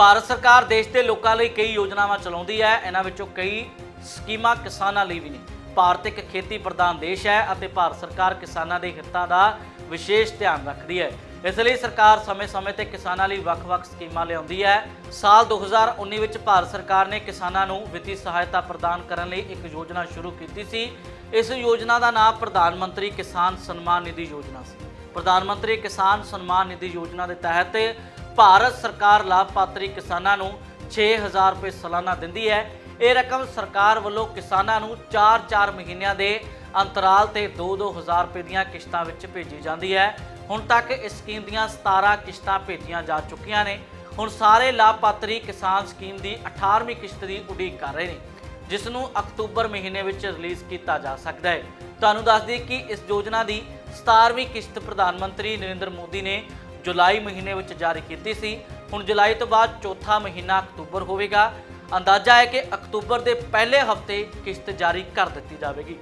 ਭਾਰਤ ਸਰਕਾਰ ਦੇਸ਼ ਦੇ ਲੋਕਾਂ ਲਈ ਕਈ ਯੋਜਨਾਵਾਂ ਚਲਾਉਂਦੀ ਹੈ, ਇਹਨਾਂ ਵਿੱਚੋਂ ਕਈ ਸਕੀਮਾਂ ਕਿਸਾਨਾਂ ਲਈ ਵੀ ਨੇ। ਭਾਰਤ ਇੱਕ ਖੇਤੀ ਪ੍ਰਧਾਨ ਦੇਸ਼ ਹੈ ਅਤੇ ਭਾਰਤ ਸਰਕਾਰ ਕਿਸਾਨਾਂ ਦੇ ਹਿੱਤਾਂ ਦਾ ਵਿਸ਼ੇਸ਼ ਧਿਆਨ ਰੱਖਦੀ ਹੈ। ਇਸ ਲਈ ਸਰਕਾਰ ਸਮੇਂ-ਸਮੇਂ ਤੇ ਕਿਸਾਨਾਂ ਲਈ ਵੱਖ-ਵੱਖ ਸਕੀਮਾਂ ਲਿਆਉਂਦੀ ਹੈ। ਸਾਲ 2019 ਵਿੱਚ ਭਾਰਤ ਸਰਕਾਰ ਨੇ ਕਿਸਾਨਾਂ ਨੂੰ ਵਿੱਤੀ ਸਹਾਇਤਾ ਪ੍ਰਦਾਨ ਕਰਨ ਲਈ ਇੱਕ ਯੋਜਨਾ ਸ਼ੁਰੂ ਕੀਤੀ ਸੀ। ਇਸ ਯੋਜਨਾ ਦਾ ਨਾਮ ਪ੍ਰਧਾਨ ਮੰਤਰੀ ਕਿਸਾਨ ਸਨਮਾਨ ਨਿਧੀ ਯੋਜਨਾ ਸੀ। ਪ੍ਰਧਾਨ ਮੰਤਰੀ ਕਿਸਾਨ ਸਨਮਾਨ ਨਿਧੀ ਯੋਜਨਾ ਦੇ ਤਹਿਤ ਭਾਰਤ ਸਰਕਾਰ ਲਾਭਪਾਤਰੀ ਕਿਸਾਨਾਂ ਨੂੰ 6000 ਰੁਪਏ ਸਾਲਾਨਾ ਦਿੰਦੀ ਹੈ। ਇਹ ਰਕਮ ਸਰਕਾਰ ਵੱਲੋਂ ਕਿਸਾਨਾਂ ਨੂੰ 4-4 ਮਹੀਨਿਆਂ ਦੇ ਅੰਤਰਾਲ ਤੇ 2-2 ਹਜ਼ਾਰ ਰੁਪਏ ਦੀਆਂ ਕਿਸ਼ਤਾਂ ਵਿੱਚ ਭੇਜੀ ਜਾਂਦੀ ਹੈ। ਹੁਣ ਤੱਕ ਇਸ ਸਕੀਮ ਦੀਆਂ 17 ਕਿਸ਼ਤਾਂ ਭੇਜੀਆਂ ਜਾ ਚੁੱਕੀਆਂ ਨੇ। ਹੁਣ ਸਾਰੇ ਲਾਭਪਾਤਰੀ ਕਿਸਾਨ ਸਕੀਮ ਦੀ 18ਵੀਂ ਕਿਸ਼ਤ ਦੀ ਉਡੀਕ ਕਰ ਰਹੇ ਨੇ, ਜਿਸ ਨੂੰ ਅਕਤੂਬਰ ਮਹੀਨੇ ਵਿੱਚ ਰਿਲੀਜ਼ ਕੀਤਾ ਜਾ ਸਕਦਾ ਹੈ। ਤੁਹਾਨੂੰ ਦੱਸ ਦਈਏ ਕਿ ਇਸ ਯੋਜਨਾ ਦੀ 17ਵੀਂ ਕਿਸ਼ਤ ਪ੍ਰਧਾਨ ਮੰਤਰੀ ਨਰਿੰਦਰ ਮੋਦੀ ਨੇ ਜੁਲਾਈ ਮਹੀਨੇ ਵਿੱਚ ਜਾਰੀ ਕੀਤੀ ਸੀ। ਹੁਣ ਜੁਲਾਈ ਤੋਂ ਬਾਅਦ ਚੌਥਾ ਮਹੀਨਾ ਅਕਤੂਬਰ ਹੋਵੇਗਾ। ਅੰਦਾਜ਼ਾ ਹੈ ਕਿ ਅਕਤੂਬਰ ਦੇ ਪਹਿਲੇ ਹਫ਼ਤੇ ਕਿਸ਼ਤ ਜਾਰੀ ਕਰ ਦਿੱਤੀ ਜਾਵੇਗੀ।